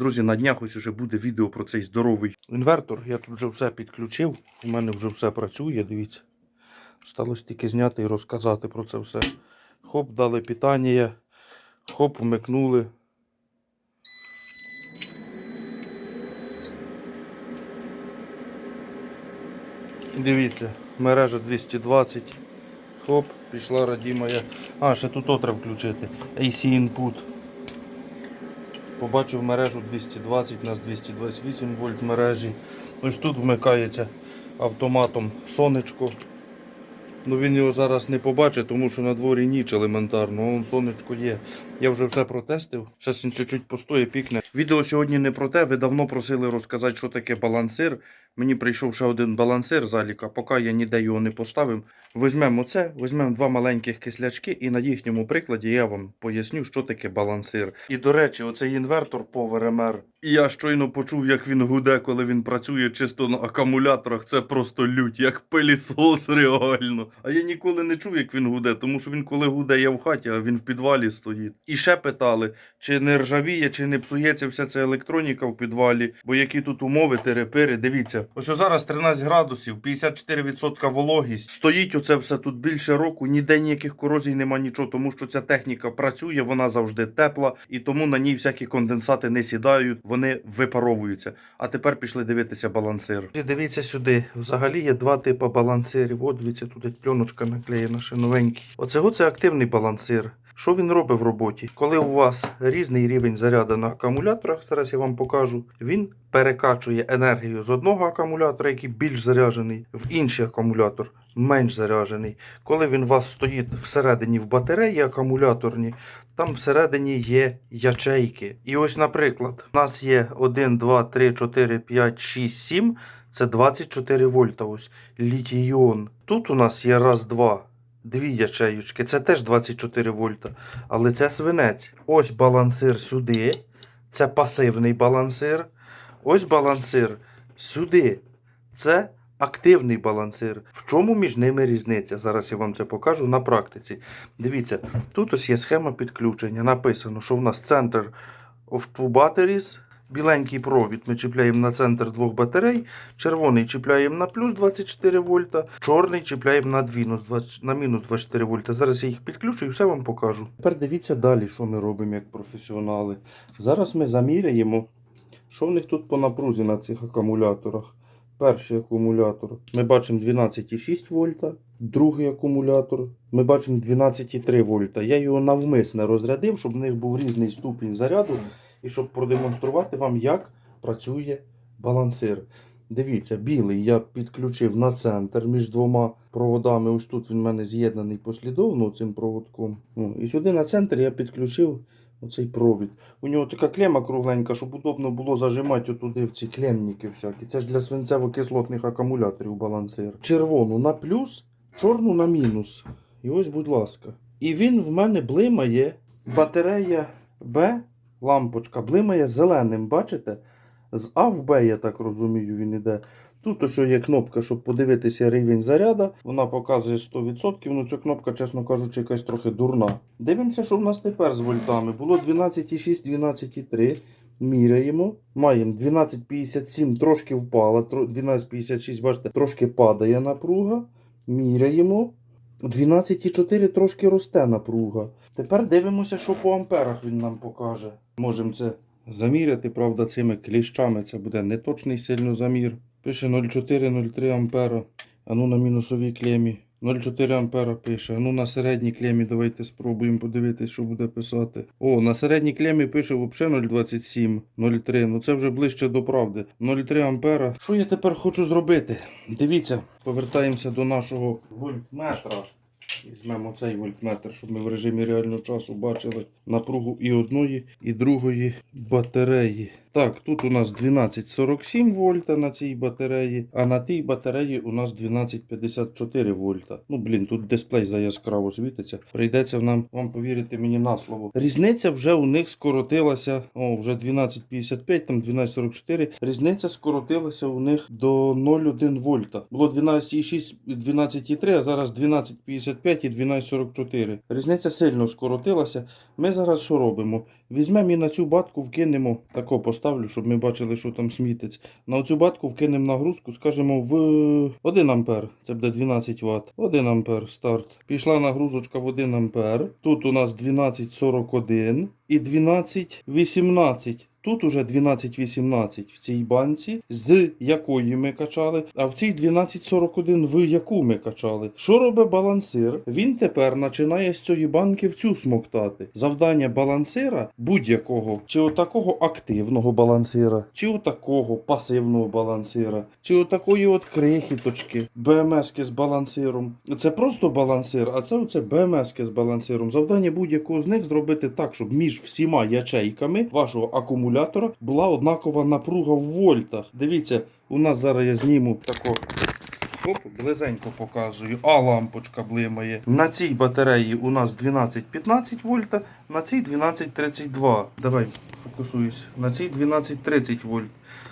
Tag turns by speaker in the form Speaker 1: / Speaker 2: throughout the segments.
Speaker 1: Друзі, на днях ось уже буде відео про цей здоровий інвертор. Я тут вже все підключив. У мене вже все працює. Дивіться. Сталося тільки зняти і розказати про це все. Хоп, дали питання. Хоп, вмикнули. Дивіться, мережа 220. Хоп, пішла раді моя. А, ще тут отра включити. AC input. Побачив мережу 220, у нас 228 вольт мережі. Ось тут вмикається автоматом сонечко. Ну він його зараз не побачить, тому що на дворі ніч елементарно. Вон сонечко є. Я вже все протестив. Зараз він чуть-чуть постоє, пікне. Відео сьогодні не про те. Ви давно просили розказати, що таке балансир. Мені прийшов ще один балансир заліка, поки я ніде його не поставив. Візьмемо це, візьмемо два маленьких кислячки, і на їхньому прикладі я вам поясню, що таке балансир. І до речі, оцей інвертор PowerMR. І я щойно почув, як він гуде, коли він працює чисто на акумуляторах. Це просто лють, як пилісос реально. А я ніколи не чув, як він гуде, тому що він коли гуде, я в хаті, а він в підвалі стоїть. І ще питали, чи не ржавіє, чи не псується вся ця електроніка в підвалі, бо які тут умови, терепири. Дивіться, ось о зараз 13 градусів, 54% вологість. Стоїть оце все тут більше року, ніде ніяких корозій нема нічого, тому що ця техніка працює, вона завжди тепла, і тому на ній всякі конденсати не сідають, вони випаровуються. А тепер пішли дивитися балансир. Дивіться сюди. Взагалі є два типи балансирів. От дивіться, тут пленочка наклеєна ще новенький. Оце це активний балансир. Що він робить в роботі? Коли у вас різний рівень заряду на акумуляторах, зараз я вам покажу, він перекачує енергію з одного акумулятора, який більш заряджений, в інший акумулятор, менш заряджений. Коли він у вас стоїть всередині в батареї акумуляторні, там всередині є ячейки. І ось, наприклад, у нас є 1, 2, 3, 4, 5, 6, 7. Це 24 вольта. Ось літій-іон. Тут у нас є раз, два. Дві ячеючки, це теж 24 вольта. Але це свинець. Ось балансир сюди. Це пасивний балансир. Ось балансир сюди. Це активний балансир. В чому між ними різниця? Зараз я вам це покажу на практиці. Дивіться, тут ось є схема підключення. Написано, що в нас центр of two batteries. Біленький провід ми чіпляємо на центр двох батарей, червоний чіпляємо на плюс 24 вольта, чорний чіпляємо на, мінус 20, на мінус 24 вольта. Зараз я їх підключу і все вам покажу. Тепер дивіться далі, що ми робимо як професіонали. Зараз ми заміряємо, що в них тут по напрузі на цих акумуляторах. Перший акумулятор ми бачимо 12,6 вольта. Другий акумулятор ми бачимо 12,3 вольта. Я його навмисно розрядив, щоб в них був різний ступінь заряду і щоб продемонструвати вам, як працює балансир. Дивіться, білий я підключив на центр між двома проводами. Ось тут він в мене з'єднаний послідовно цим проводком. І сюди на центр я підключив оцей провід. У нього така клема кругленька, щоб удобно було зажимати отуди в ці клемники всякі. Це ж для свинцево-кислотних акумуляторів балансир. Червону на плюс, чорну на мінус. І ось, будь ласка. І він в мене блимає. Батарея Б лампочка блимає зеленим, бачите? З А в Б, я так розумію, він іде. Тут ось є кнопка, щоб подивитися рівень заряду. Вона показує 100%. Ну ця кнопка, чесно кажучи, якась трохи дурна. Дивимося, що в нас тепер з вольтами. Було 12,6, 12,3. Міряємо. Маємо 12,57, трошки впала. 12,56, бачите, трошки падає напруга. Міряємо. 12,4 трошки росте напруга. Тепер дивимося, що по амперах він нам покаже. Можемо це заміряти, правда, цими кліщами. Це буде неточний сильно замір. Пише 0,4-0,3 ампера. А ну на мінусовій клемі. 0,4 ампера пише. Ну на середній клемі давайте спробуємо подивитися, що буде писати. О, на середній клемі пише взагалі 0,27, 0,3. Ну це вже ближче до правди. 0,3 ампера. Що я тепер хочу зробити? Дивіться, повертаємося до нашого вольтметра. Візьмемо цей вольтметр, щоб ми в режимі реального часу бачили напругу і одної, і другої батареї. Так, тут у нас 12,47 вольта на цій батареї, а на тій батареї у нас 12,54 вольта. Ну, блін, тут дисплей заяскраво світиться. Прийдеться нам вам повірити мені на слово. Різниця вже у них скоротилася. О, вже 12,55, там 12,44. Різниця скоротилася у них до 0,1 вольта. Було 12,6, 12,3, а зараз 12,55 і 12,44. Різниця сильно скоротилася. Ми зараз що робимо? Візьмемо і на цю батку вкинемо, тако поставлю, щоб ми бачили, що там смітиться. На цю батку вкинемо нагрузку, скажімо, в 1 ампер. Це буде 12 Вт. 1 ампер старт. Пішла нагрузочка в 1 ампер. Тут у нас 1241 і 1218. Тут уже 12,18 в цій банці, з якої ми качали, а в цій 12,41 в яку ми качали. Що робить балансир? Він тепер починає з цієї банки в цю смоктати. Завдання балансира будь-якого, чи отакого активного балансира, чи отакого пасивного балансира, чи отакої от крихіточки, БМСки з балансиром. Це просто балансир, а це оце БМСки з балансиром. Завдання будь-якого з них зробити так, щоб між всіма ячейками вашого акумулятора була однакова напруга в вольтах. Дивіться, у нас зараз я зніму тако. Оп, близенько показую. А лампочка блимає. На цій батареї у нас 12-15 вольта, на цій 12-32. Давай фокусуюсь. На цій 12-30 вольт.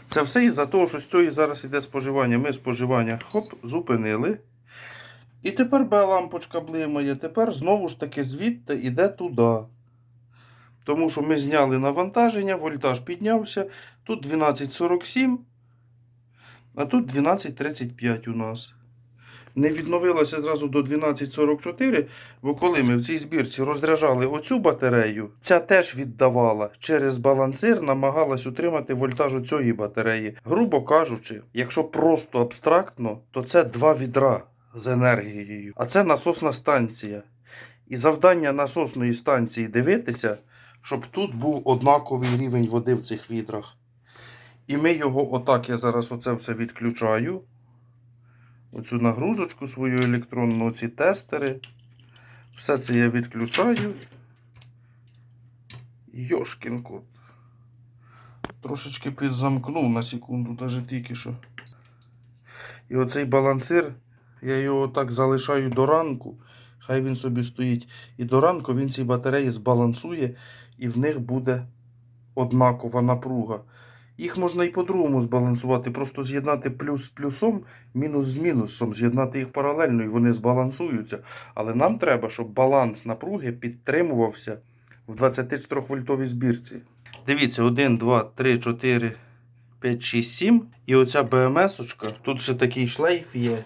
Speaker 1: Це все із-за того, що з цієї зараз іде споживання. Ми споживання хоп, зупинили. І тепер Б лампочка блимає. Тепер знову ж таки звідти йде туди. Тому що ми зняли навантаження, вольтаж піднявся. Тут 12,47, а тут 12,35 у нас. Не відновилося зразу до 12,44, бо коли ми в цій збірці розряджали оцю батарею, ця теж віддавала через балансир, намагалась утримати вольтаж у цієї батареї. Грубо кажучи, якщо просто абстрактно, то це два відра з енергією, а це насосна станція. І завдання насосної станції дивитися, щоб тут був однаковий рівень води в цих відрах. І ми його отак, я зараз оце все відключаю. Оцю нагрузочку свою електронну, ці тестери. Все це я відключаю. Йошкін кот. Трошечки підзамкнув на секунду, навіть тільки що. І оцей балансир, я його так залишаю до ранку. Хай він собі стоїть. І до ранку він ці батареї збалансує, і в них буде однакова напруга. Їх можна і по-другому збалансувати, просто з'єднати плюс з плюсом, мінус з мінусом, з'єднати їх паралельно і вони збалансуються. Але нам треба, щоб баланс напруги підтримувався в 24 вольтовій збірці. Дивіться, 1, 2, 3, 4, 5, 6, 7. І оця БМС-очка, тут ще такий шлейф є.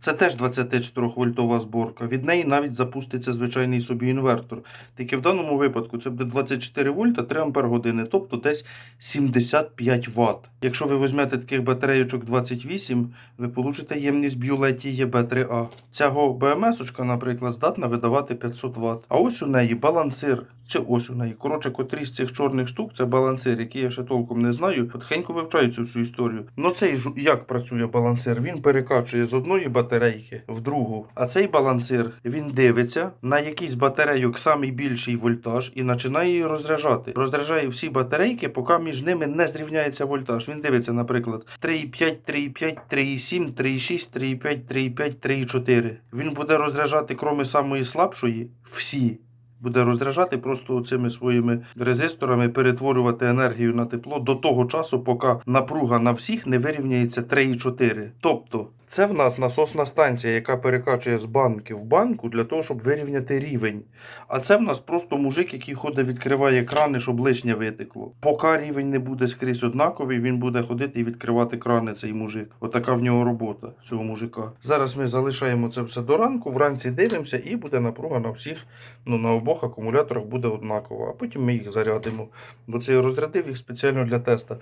Speaker 1: Це теж 24 вольтова зборка. Від неї навіть запуститься звичайний собі інвертор. Тільки в даному випадку це буде 24 вольта 3 ампер години, тобто десь 75 Вт. Якщо ви візьмете таких батарейочок 28, ви получите ємність бюлеті ЄБ3А. Цього БМС-очка, наприклад, здатна видавати 500 Вт. А ось у неї балансир. Чи ось у неї. Коротше, котрі з цих чорних штук це балансир, який я ще толком не знаю. Потихеньку вивчаю цю всю історію. Ну цей ж як працює балансир? Він перекачує з одної батарейки в другу. А цей балансир він дивиться на якийсь батарейок самий більший вольтаж і починає її розряджати. Розряджає всі батарейки, поки між ними не зрівняється вольтаж. Він дивиться, наприклад, 3,5, 3,5, 3,7, 3,6, 3,5, 3,5, 3,4. Він буде розряджати, кроме самої слабшої, всі буде розряджати просто цими своїми резисторами, перетворювати енергію на тепло до того часу, поки напруга на всіх не вирівняється 3,4. Тобто, це в нас насосна станція, яка перекачує з банки в банку для того, щоб вирівняти рівень. А це в нас просто мужик, який ходить, відкриває крани, щоб лишнє витекло. Поки рівень не буде скрізь однаковий, він буде ходити і відкривати крани цей мужик. Отака в нього робота цього мужика. Зараз ми залишаємо це все до ранку, вранці дивимося, і буде напруга на всіх, ну на обох акумуляторах буде однакова. А потім ми їх зарядимо. Бо це я розрядив їх спеціально для теста.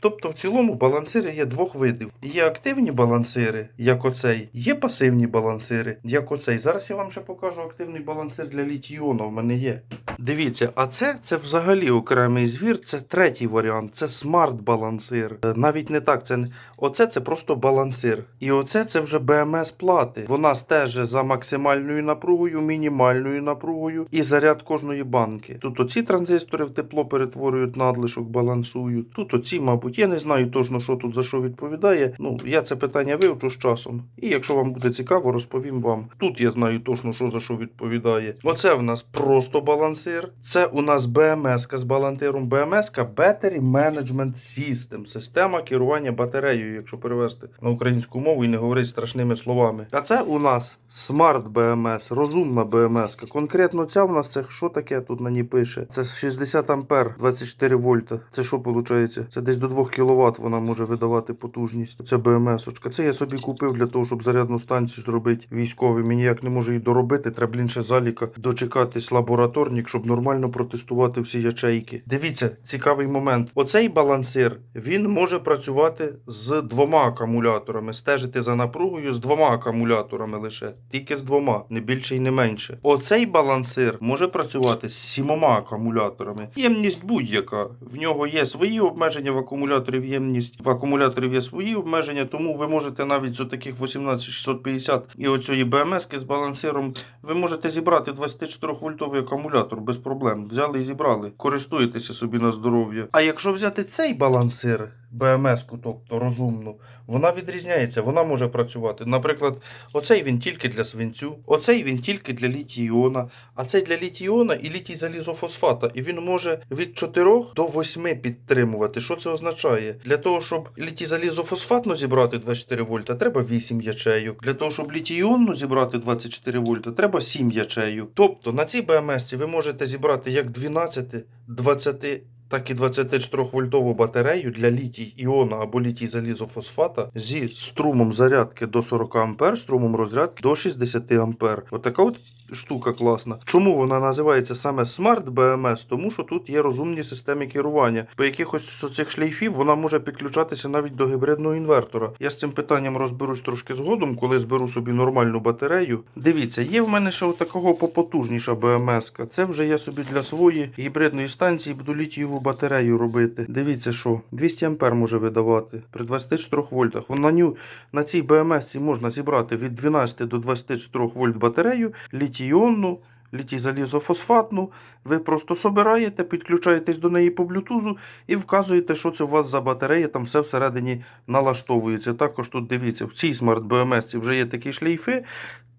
Speaker 1: Тобто, в цілому балансири є двох видів. Є активні балансири, як оцей, є пасивні балансири, як оцей. Зараз я вам ще покажу активний балансир для літій-іону. В мене є. Дивіться, а це, це взагалі окремий звір. Це третій варіант. Це смарт-балансир. Е, Навіть не так. Це оце це просто балансир. І оце це вже БМС плати. Вона стежить за максимальною напругою, мінімальною напругою і заряд кожної банки. Тут оці транзистори в тепло перетворюють надлишок, балансують. Тут оці, мабуть, я не знаю точно, що тут за що відповідає. Ну, я це питання вивчу з часом. І якщо вам буде цікаво, розповім вам. Тут я знаю точно, що за що відповідає. Оце в нас просто балансир. Це у нас БМС з балансиром. БМС Battery Management System. Система керування батареєю, якщо перевести на українську мову і не говорити страшними словами. А це у нас Smart BMS, розумна BMS. Конкретно ця в нас нас це що таке тут на ній пише? Це 60 ампер, 24 вольта. Це що виходить? Це десь до 2 кВт вона може видавати потужність. Це БМС-очка. Це я собі купив для того, щоб зарядну станцію зробити військовим. І ніяк не можу її доробити. Треба, блін, ще заліка дочекатись лабораторник, щоб нормально протестувати всі ячейки. Дивіться, цікавий момент. Оцей балансир він може працювати з двома акумуляторами, стежити за напругою з двома акумуляторами лише, тільки з двома, не більше і не менше. Оцей балансир може працювати з сімома акумуляторами. Ємність будь-яка. В нього є свої обмеження в акумуляторів. Ємність в акумуляторів є свої обмеження, тому ви можете навіть з отаких 18650 і оцієї БМС з балансиром ви можете зібрати 24 вольтовий акумулятор без проблем. Взяли і зібрали. Користуєтеся собі на здоров'я. А якщо взяти цей балансир, БМС-ку, тобто розумну, вона відрізняється, вона може працювати. Наприклад, оцей він тільки для свинцю, оцей він тільки для літій-іона, а цей для літій-іона і літій залізофосфата. І він може від 4 до 8 підтримувати. Що це означає? Для того, щоб літій залізофосфатну зібрати 24 вольта, треба 8 ячейок. Для того, щоб літій-іонну зібрати 24 вольта, треба 7 ячейок. Тобто на цій БМС ви можете зібрати як 12, 20 так і 24 вольтову батарею для літій іона або літій залізофосфата зі струмом зарядки до 40 А, струмом розрядки до 60 А. Отака от штука класна. Чому вона називається саме Smart BMS? Тому що тут є розумні системи керування. По якихось з цих шлейфів вона може підключатися навіть до гібридного інвертора. Я з цим питанням розберусь трошки згодом, коли зберу собі нормальну батарею. Дивіться, є в мене ще отакого попотужніша BMS. -ка. Це вже я собі для своєї гібридної станції буду літієву батарею робити. Дивіться, що 200 ампер може видавати при 24 вольтах. Вона на, цій BMS можна зібрати від 12 до 24 вольт батарею, літій-іонну, літій залізофосфатну. Ви просто собираєте, підключаєтесь до неї по блютузу і вказуєте, що це у вас за батарея, там все всередині налаштовується. Також тут дивіться, в цій смарт BMS вже є такі шлейфи.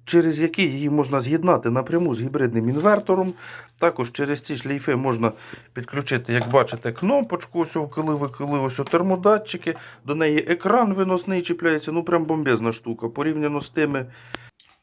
Speaker 1: Через які її можна з'єднати напряму з гібридним інвертором. Також через ці шлейфи можна підключити, як бачите, кнопочку, ось вкили, викили, ось термодатчики. До неї екран виносний чіпляється. Ну прям бомбезна штука. Порівняно з тими,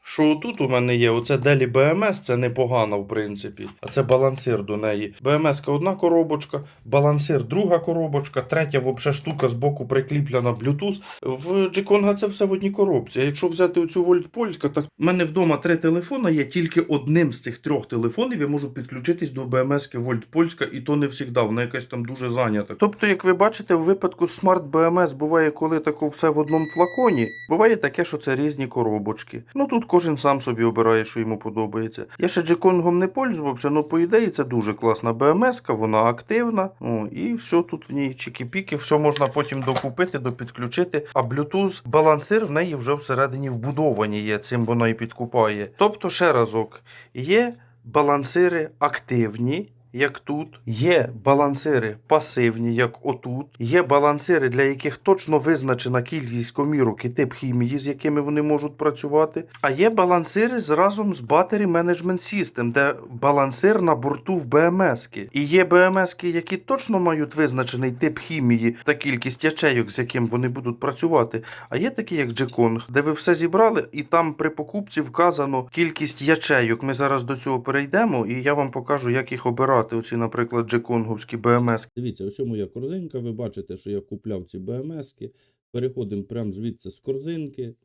Speaker 1: що тут у мене є, оце Deli BMS, це непогано, в принципі. А це балансир до неї. BMS одна коробочка, балансир друга коробочка, третя взагалі штука з боку прикріплена Bluetooth. В G-Kong це все в одній коробці. А якщо взяти оцю Вольт Польська, так в мене вдома три телефони є, тільки одним з цих трьох телефонів я можу підключитись до BMS Вольт Польська, і то не завжди, вона якась там дуже зайнята. Тобто, як ви бачите, в випадку Smart BMS буває, коли тако все в одному флаконі, буває таке, що це різні коробочки. Ну тут кожен сам собі обирає, що йому подобається. Я ще Джеконгом не пользувався, але по ідеї це дуже класна БМС-ка, вона активна. Ну, і все тут в ній чики-піки, все можна потім докупити, допідключити. А Bluetooth балансир в неї вже всередині вбудовані є, цим вона і підкупає. Тобто, ще разок, є балансири активні. Як тут є балансири пасивні, як отут. Є балансири, для яких точно визначена кількість комірок і тип хімії, з якими вони можуть працювати. А є балансири з разом з Battery Management System, де балансир на борту в БМС. І є БМС, які точно мають визначений тип хімії та кількість ячейок, з яким вони будуть працювати. А є такі, як G-Kong, де ви все зібрали, і там при покупці вказано кількість ячейок. Ми зараз до цього перейдемо, і я вам покажу, як їх обирати. Оці, наприклад, G-Konговські БМС.
Speaker 2: Дивіться, ось моя корзинка. Ви бачите, що я купляв ці БМСки. Переходимо прямо звідси з корзинки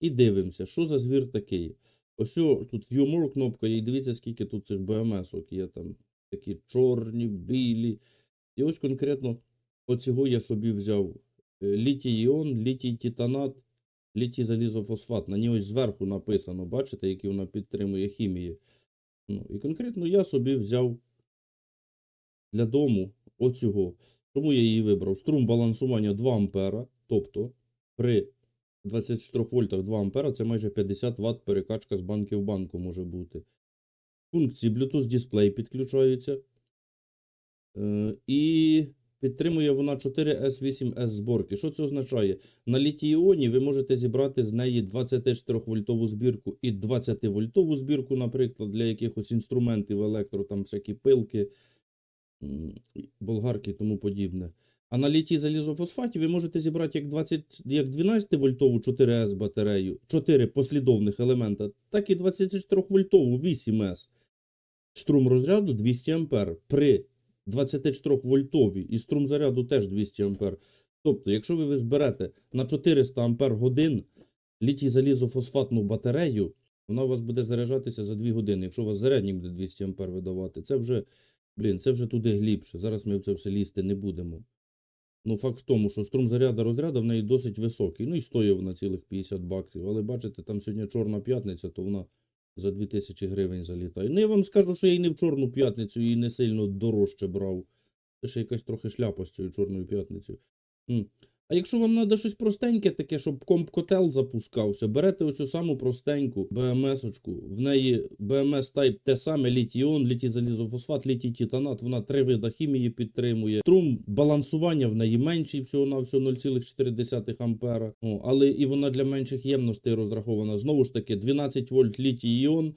Speaker 2: і дивимося, що за звір такий. Ось тут View More кнопка і дивіться, скільки тут цих БМСок є. Там такі чорні, білі. І ось конкретно оцього я собі взяв е, літій-іон, літій-титанат, літій-залізофосфат. На ній ось зверху написано, бачите, які вона підтримує хімії. Ну, і конкретно я собі взяв для дому оцього. Чому я її вибрав? Струм балансування 2 ампера, тобто при 24 вольтах 2 ампера це майже 50 Вт перекачка з банки в банку може бути. Функції Bluetooth дисплей підключаються. Е, і підтримує вона 4S8S зборки. Що це означає? На літій-іоні ви можете зібрати з неї 24-вольтову збірку і 20-вольтову збірку, наприклад, для якихось інструментів електро, там всякі пилки болгарки і тому подібне. А на літій залізофосфаті ви можете зібрати як 20, як 12-вольтову 4С батарею, 4 послідовних елемента, так і 24-вольтову 8С. Струм розряду 200 ампер при 24 вольтовій і струм заряду теж 200 ампер. Тобто, якщо ви зберете на 400 ампер годин літій залізофосфатну батарею, вона у вас буде заряджатися за 2 години. Якщо у вас зарядник буде 200 ампер видавати, це вже, блін, це вже туди глибше. Зараз ми в це все лізти не будемо. Ну, факт в тому, що струм заряда розряду в неї досить високий. Ну і стоїть вона цілих 50 баксів. Але бачите, там сьогодні чорна п'ятниця, то вона за 2000 гривень залітає. Ну, я вам скажу, що я і не в чорну п'ятницю і не сильно дорожче брав. Це ще якась трохи шляпа з цією чорною п'ятницею. А якщо вам треба щось простеньке, таке, щоб комп-котел запускався, берете ось саму простеньку БМС-очку. В неї БМС Type те саме літій-іон, літій-залізофосфат, літій-титанат. Вона три вида хімії підтримує. Струм балансування в неї менший всього на всього 0,4 ампера. О, але і вона для менших ємностей розрахована. Знову ж таки, 12 вольт літій-іон.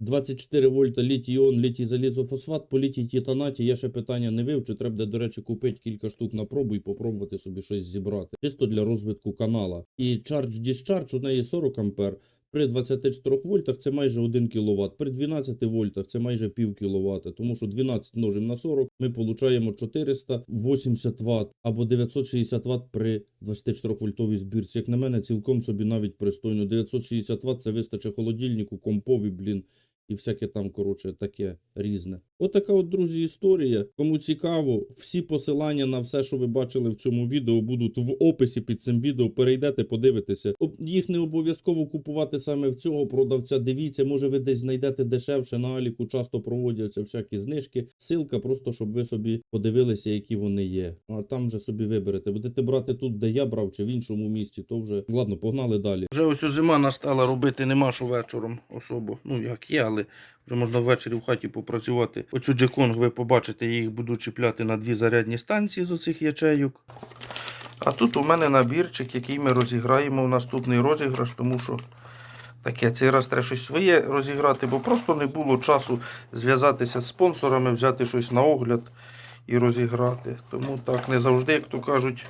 Speaker 2: 24 вольта літій-іон, літій-залізофосфат, по літій тітанаті Я ще питання не вивчу. Треба, до речі, купити кілька штук на пробу і попробувати собі щось зібрати. Чисто для розвитку канала. І Charge Discharge у неї 40 ампер. При 24 вольтах це майже 1 кВт. При 12 вольтах це майже пів кВт. Тому що 12 множимо на 40, ми получаємо 480 Вт або 960 Вт при 24 вольтовій збірці. Як на мене, цілком собі навіть пристойно. 960 Вт це вистачить холодильнику, компові, блін, і всяке там, коротше, таке різне. Отака от, друзі, історія. Кому цікаво, всі посилання на все, що ви бачили в цьому відео, будуть в описі під цим відео. Перейдете, подивитеся. Їх не обов'язково купувати саме в цього продавця. Дивіться, може ви десь знайдете дешевше на Аліку. Часто проводяться всякі знижки. Силка просто, щоб ви собі подивилися, які вони є. А там вже собі виберете. Будете брати тут, де я брав, чи в іншому місті, то вже ладно, погнали далі.
Speaker 1: Вже ось зима настала, робити нема що вечором особо. Ну як є, але вже можна ввечері в хаті попрацювати. Оцю джеконг ви побачите, я їх буду чіпляти на дві зарядні станції з оцих ячейок. А тут у мене набірчик, який ми розіграємо в наступний розіграш, тому що таке цей раз треба щось своє розіграти, бо просто не було часу зв'язатися з спонсорами, взяти щось на огляд і розіграти. Тому так, не завжди, як то кажуть,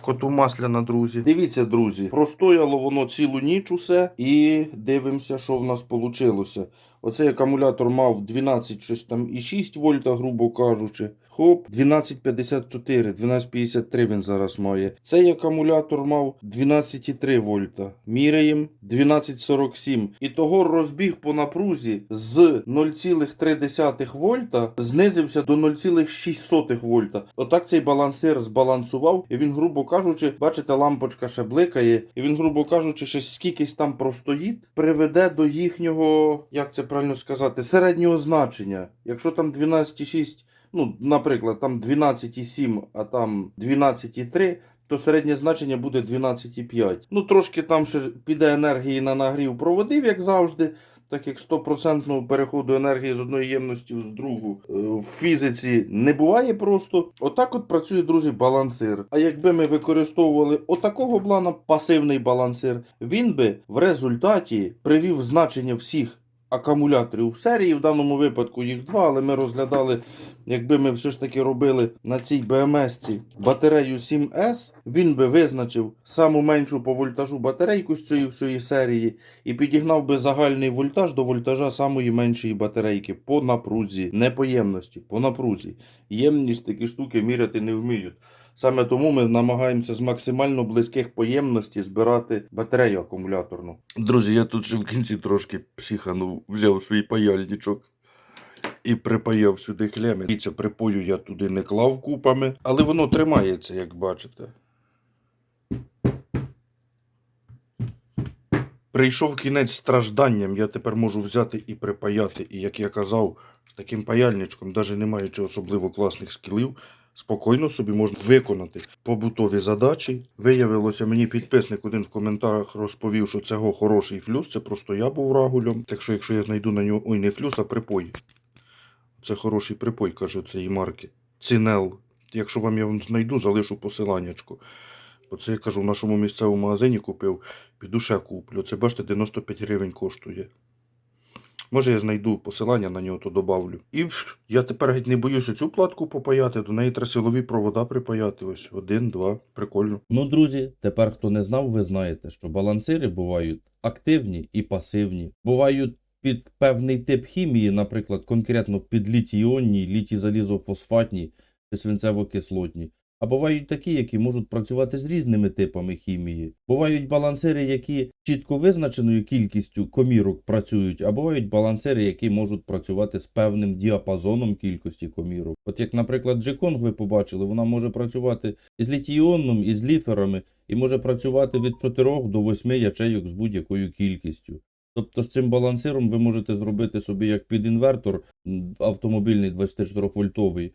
Speaker 1: коту масляна, друзі. Дивіться, друзі, простояло воно цілу ніч усе і дивимося, що в нас вийшло. Оцей акумулятор мав 12 щось там і 6 вольта, грубо кажучи. Хоп, 12,54, 12,53 він зараз має. Цей акумулятор мав 12,3 вольта. Міряємо 12,47. І того розбіг по напрузі з 0,3 вольта знизився до 0,6 вольта. Отак цей балансир збалансував, і він, грубо кажучи, бачите, лампочка ще бликає, і він, грубо кажучи, ще скількись там простоїть, приведе до їхнього, як це правильно сказати, середнього значення. Якщо там 12,6 ну, наприклад, там 12,7, а там 12,3, то середнє значення буде 12,5. Ну, трошки там ще піде енергії на нагрів проводив, як завжди. Так як 100% переходу енергії з одної ємності в другу е, в фізиці не буває просто. Отак от працює, друзі, балансир. А якби ми використовували отакого плана пасивний балансир, він би в результаті привів значення всіх акумуляторів в серії. В даному випадку їх два, але ми розглядали, якби ми все ж таки робили на цій BMS батарею 7S, він би визначив саму меншу по вольтажу батарейку з цієї всієї серії і підігнав би загальний вольтаж до вольтажа самої меншої батарейки по напрузі, не по ємності, по напрузі. Ємність такі штуки міряти не вміють. Саме тому ми намагаємося з максимально близьких поємності збирати батарею акумуляторну. Друзі, я тут ще в кінці трошки психанув, взяв свій паяльничок і припаяв сюди клеми. Дивіться, припою я туди не клав купами, але воно тримається, як бачите. Прийшов кінець стражданням, я тепер можу взяти і припаяти. І як я казав, з таким паяльничком, навіть не маючи особливо класних скілів, спокійно собі можна виконати побутові задачі. Виявилося, мені підписник один в коментарях розповів, що цього хороший флюс, це просто я був рагулем. Так що, якщо я знайду на нього ой, не флюс, а припой. Це хороший припой, каже цієї марки. Цінел. Якщо вам я знайду, залишу посиланнячку. Бо це я кажу, в нашому місцевому магазині купив, піду ще куплю. Це бачите, 95 гривень коштує. Може, я знайду посилання на нього, то добавлю. І я тепер геть не боюся цю платку попаяти, до неї треба силові провода припаяти. Ось один, два. Прикольно.
Speaker 2: Ну, друзі, тепер хто не знав, ви знаєте, що балансири бувають активні і пасивні. Бувають під певний тип хімії, наприклад, конкретно під літій-іонній, літій-залізофосфатній чи свинцево-кислотній. А бувають такі, які можуть працювати з різними типами хімії. Бувають балансири, які чітко визначеною кількістю комірок працюють, а бувають балансири, які можуть працювати з певним діапазоном кількості комірок. От як, наприклад, Джеконг ви побачили, вона може працювати із літій-іонном, із ліферами, і може працювати від 4 до 8 ячейок з будь-якою кількістю. Тобто з цим балансиром ви можете зробити собі як під інвертор автомобільний 24-вольтовий,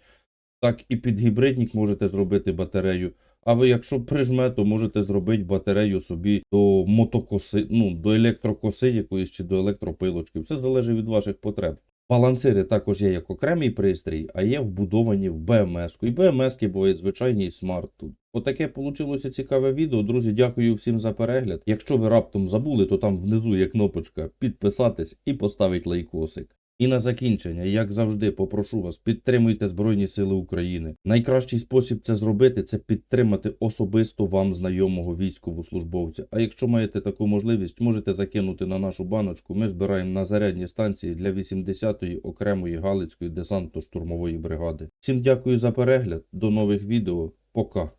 Speaker 2: так і під гібридник можете зробити батарею. А ви, якщо прижме, то можете зробити батарею собі до мотокоси, ну, до електрокоси якоїсь чи до електропилочки. Все залежить від ваших потреб. Балансири також є як окремий пристрій, а є вбудовані в БМС. І БМС бувають звичайні і смарт. Отаке получилося цікаве відео. Друзі, дякую всім за перегляд. Якщо ви раптом забули, то там внизу є кнопочка підписатись і поставити лайкосик. І на закінчення, як завжди, попрошу вас, підтримуйте Збройні Сили України. Найкращий спосіб це зробити це підтримати особисто вам знайомого військовослужбовця. А якщо маєте таку можливість, можете закинути на нашу баночку. Ми збираємо на зарядні станції для 80-ї окремої Галицької десантно-штурмової бригади. Всім дякую за перегляд. До нових відео. Пока.